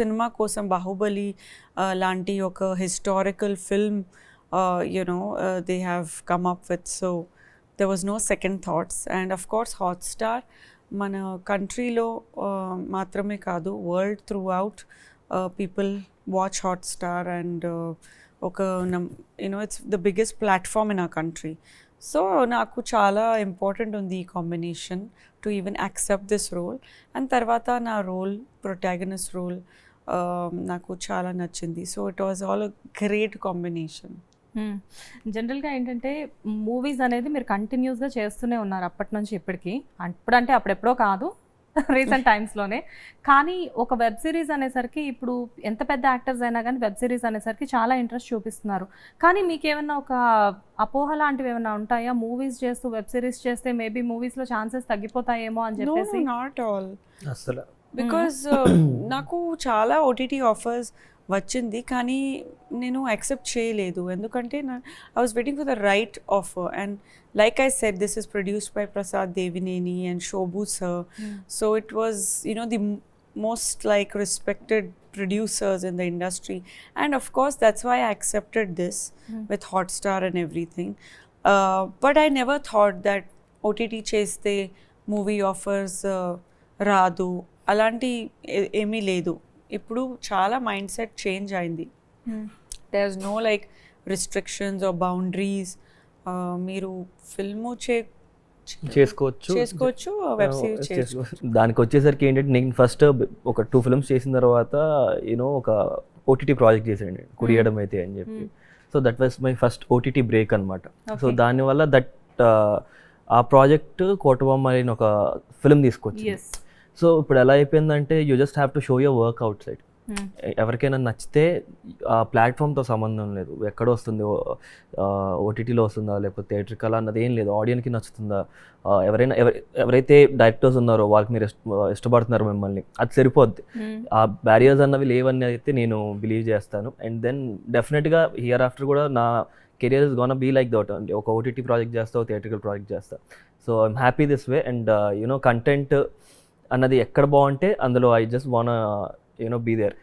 Cinema కోసం Baahubali uh, లాంటి ఒక historical film you know they have come up with so there was no second thoughts and of course Hotstar మన కంట్రీలో మాత్రమే కాదు world throughout people watch Hotstar and ఒక you know it's the biggest platform in a country so నాకు చాలా important ఉంది ఈ combination to even accept this role and తర్వాత నా రోల్ ప్రొటాగనిస్ట్ రోల్ నాకు చాలా నచ్చింది. So it was all great combination జనరల్గా ఏంటంటే మూవీస్ అనేది మీరు కంటిన్యూస్గా చేస్తూనే ఉన్నారు అప్పటి నుంచి ఇప్పటికి. అప్పుడంటే అప్పుడెప్పుడో కాదు రీసెంట్ టైమ్స్లోనే కానీ ఒక వెబ్ సిరీస్ అనేసరికి ఇప్పుడు ఎంత పెద్ద యాక్టర్స్ అయినా కానీ వెబ్ సిరీస్ అనేసరికి చాలా ఇంట్రెస్ట్ చూపిస్తున్నారు. కానీ మీకు ఏమైనా ఒక అపోహ లాంటివి ఏమైనా ఉంటాయా? మూవీస్ చేస్తూ వెబ్ సిరీస్ చేస్తే మేబీ మూవీస్లో ఛాన్సెస్ తగ్గిపోతాయేమో అని నో చెప్పేసి? నాట్ ఆల్ అసలు బికాజ్ నాకు ఓటీటీ ఆఫర్స్ వచ్చింది కానీ నేను యాక్సెప్ట్ చేయలేదు ఎందుకంటే నా I was waiting for the right offer and like I said this is produced by Prasad Devineni and Shobu sir so it was you know the m- most like respected producers in the industry and of course that's why i accepted this with hotstar and everything uh, but i never thought that ott చేస్తే movie offers రాదు అలాంటి ఏమీ లేదు. ఇప్పుడు చాలా mind set change అయింది. There no like restrictions or boundaries మీరు film చే చేసుకోవచ్చు. చేసుకోవచ్చు వెబ్ సిరీస్ చేసుకోవచ్చు. దానికి వచ్చేసరికి ఏంటంటే నేను ఫస్ట్ ఒక టూ ఫిల్మ్స్ చేసిన తర్వాత యూనో ఒక ఓటీటీ ప్రాజెక్ట్ చేసాను కుడియడం అయితే అని చెప్పి. So that was my first OTT break అనమాట సో. దానివల్ల దట్ ఆ ప్రాజెక్ట్ కోటబొమ్మ అని ఒక ఫిల్మ్ తీసుకొచ్చి ఎస్ సో ఇప్పుడు ఎలా అయిపోయిందంటే you just have to show your work outside ఎవరికైనా నచ్చితే ఆ ప్లాట్ఫామ్తో సంబంధం లేదు. ఎక్కడ వస్తుంది ఓటీటీలో వస్తుందా లేకపోతే థియేట్రికల్ అన్నది ఏం లేదు. ఆడియన్కి నచ్చుతుందా? ఎవరైనా ఎవరి ఎవరైతే డైరెక్టర్స్ ఉన్నారో వాళ్ళకి మీరు ఇష్ట ఇష్టపడుతున్నారు మిమ్మల్ని అది సరిపోద్ది. ఆ బ్యారియర్స్ అన్నవి లేవని అయితే నేను బిలీవ్ చేస్తాను. అండ్ దెన్ డెఫినెట్గా హియర్ ఆఫ్టర్ కూడా నా career is gonna be like that అంటే ఒక ఓటీటీ ప్రాజెక్ట్ చేస్తా ఒక థియేట్రికల్ ప్రాజెక్ట్ చేస్తా. So I'm happy this way and you know content అన్నది ఎక్కడ బాగుంటే అందులో I just want you know be there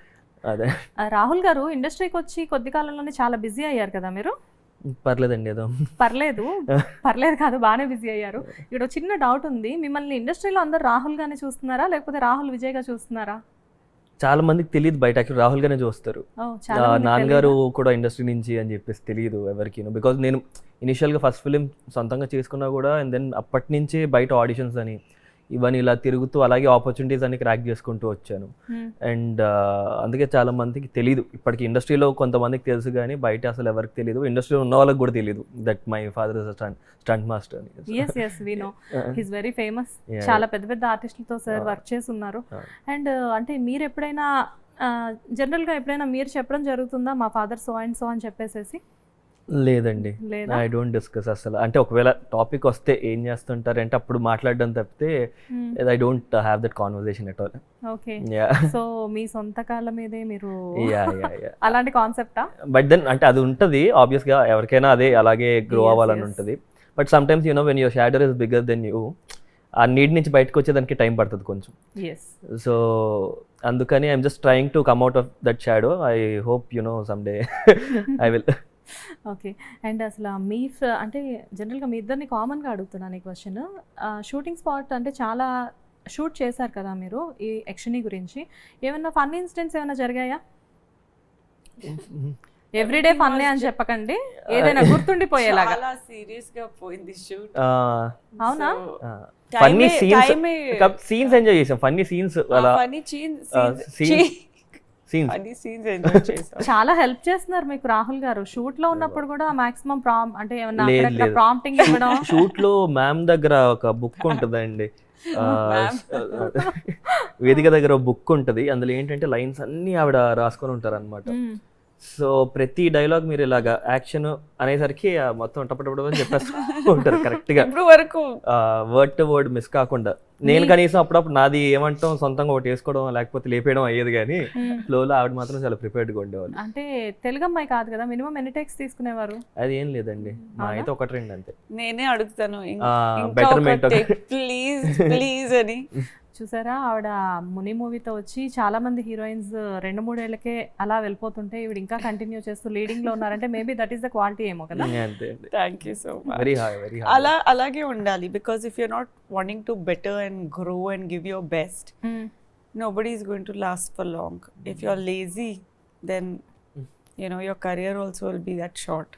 అదే. రాహుల్ గారు ఇండస్ట్రీకి వచ్చి కొద్ది కాలంలోనే చాలా బిజీ అయ్యారు కదా మీరు? పర్లేదండి ఏదో. పర్లేదు. పర్లేదు కాదు బాగానే బిజీ అయ్యారు. ఇక్కడ చిన్న డౌట్ ఉంది. మిమ్మల్ని ఇండస్ట్రీలో అందరు రాహుల్ గానే చూస్తున్నారా? లేకపోతే రాహుల్ విజయ్గా చూస్తున్నారా? చాలా మందికి తెలియదు బయట. యాక్చువల్ రాహుల్ గానే చూస్తారు. నాన్నగారు? కూడా ఇండస్ట్రీ నుంచి అని చెప్పేసి తెలియదు ఎవరికి. బికాజ్ నేను ఇనిషియల్గా ఫస్ట్ ఫిలిం సొంతంగా చేసుకున్నా కూడా అండ్ దెన్ అప్పటి నుంచే బయట ఆడిషన్స్ అని. ఇవన్నీ ఇలా తిరుగుతూ అలాగే ఆపర్చునిటీస్ అని క్రాక్ చేసుకుంటూ వచ్చాను. Hmm. అండ్ అందుకే చాలా మందికి తెలియదు ఇప్పటికి ఇండస్ట్రీలో కొంతమందికి తెలుసు కానీ బయట అసలు ఎవరికి తెలియదు ఇండస్ట్రీలో ఉన్న వాళ్ళకి కూడా తెలియదు that my father is stunt stunt master అని. Yes yes we know his very famous. చాలా పెద్ద పెద్ద ఆర్టిస్టులతో సార్. వర్క్ చేసి ఉన్నారు. అండ్ అంటే మీరు ఎప్పుడైనా జనరల్గా ఎప్పుడైనా మీరు చెప్పడం జరుగుతుందా? మా ఫాదర్ సో అండ్ సో అని చెప్పేసేసి. లేదండి. లేదా? ఐ డోంట్ డిస్కస్ అసలు. అంటే ఒకవేళ టాపిక్ వస్తే ఏం చేస్తుంటారు అంటే అప్పుడు మాట్లాడడం తప్పితే I don't have that conversation at all. Okay. Yeah so మీ సొంత కాళ్ళ మీదే మీరు యా యా యా అలాంటి కాన్సెప్టా? బట్ దెన్ అంటే అది ఉంటుంది ఆబ్వియస్గా ఎవరికైనా అదే అలాగే గ్రో అవ్వాలని. ఉంటుంది. But sometimes you know when your shadow is bigger than you ఆ నీడ్ నుంచి బయటకు వచ్చేదానికి టైం పడుతుంది కొంచెం. సో అందుకని I'm just trying to come out of that shadow I hope you know someday I will okay. And అసలు మీ ఫ- అంటే జనరల్గా మీ ఇద్దరిని కామన్గా అడుగుతున్నాను ఈ క్వశ్చన్. షూటింగ్ స్పాట్ అంటే చాలా షూట్ చేశారు కదా మీరు ఈ యక్షిని గురించి. ఏమైనా ఫన్ ఇన్సిడెంట్స్ ఏమైనా జరిగాయా? ఎవ్రీడే ఫన్నే అని చెప్పకండి. ఏదైనా గుర్తుండిపోయేలాగా. చాలా సీరియస్గా పోయింది షూట్. అవునా? ఫన్నీ సీన్స్ సీన్స్ ఎంజాయ్ చేసాం. ఫన్నీ సీన్స్ అలా. Funny scenes. Scenes funny scenes enjoy చాలా హెల్ప్ చేస్తున్నారు మీకు రాహుల్ గారు. షూట్లో ఉన్నప్పుడు కూడా మాక్సిమం ప్రామ్ అంటే ఏమన్నా. ప్రాంప్టింగ్ ఇవ్వడం? షూట్లో మ్యామ్ దగ్గర ఒక బుక్ ఉంటుందండి. వేదిక దగ్గర బుక్ ఉంటుంది. అందులో ఏంటంటే లైన్స్ అన్ని ఆవిడ రాసుకొని ఉంటారు అనమాట మ్మ్. సో ప్రతి డైలాగ్ మీరు ఇలాగా యాక్షన్ అనేసరికి మొత్తం టపటపడ అని చెప్పేస్తూ ఉంటారు కరెక్ట్గా. ఇప్పుడు వరకు. వర్డ్ టు వర్డ్ మిస్ కాకుండా. నేను కనీసం అప్పుడప్పుడు నాది ఏమంటాం సొంతంగా ఒకటి వేసుకోవడం లేకపోతే లేపేయడం అయ్యేది కానీ. ఫ్లోలో ఆవిడ మాత్రం చాలా ప్రిపేర్డ్గా ఉండేవాళ్ళు. అంటే తెలుగు అమ్మాయి కాదు కదా మినిమం ఎన్ని టెక్స్ తీసుకునేవారు? అది ఏం లేదండి. మా అయితే ఒక ట్రెండ్ అంతే. నేనే అడుగుతాను. ఒక- ప్లీజ్ ప్లీజ్ అని. చూసారా? ఆవిడ ముని మూవీతో వచ్చి చాలా మంది హీరోయిన్స్ రెండు మూడేళ్ళకే అలా వెళ్ళిపోతుంటే ఈవిడ ఇంకా కంటిన్యూ చేస్తూ లీడింగ్లో ఉన్నారంటే maybe that is the quality ఏమో కదా. Thank you so much very high very high అలా అలాగే ఉండాలి. Because if you're not wanting to better and grow and give your best nobody is going to last for long. If you're lazy, then you know your career also will be that short.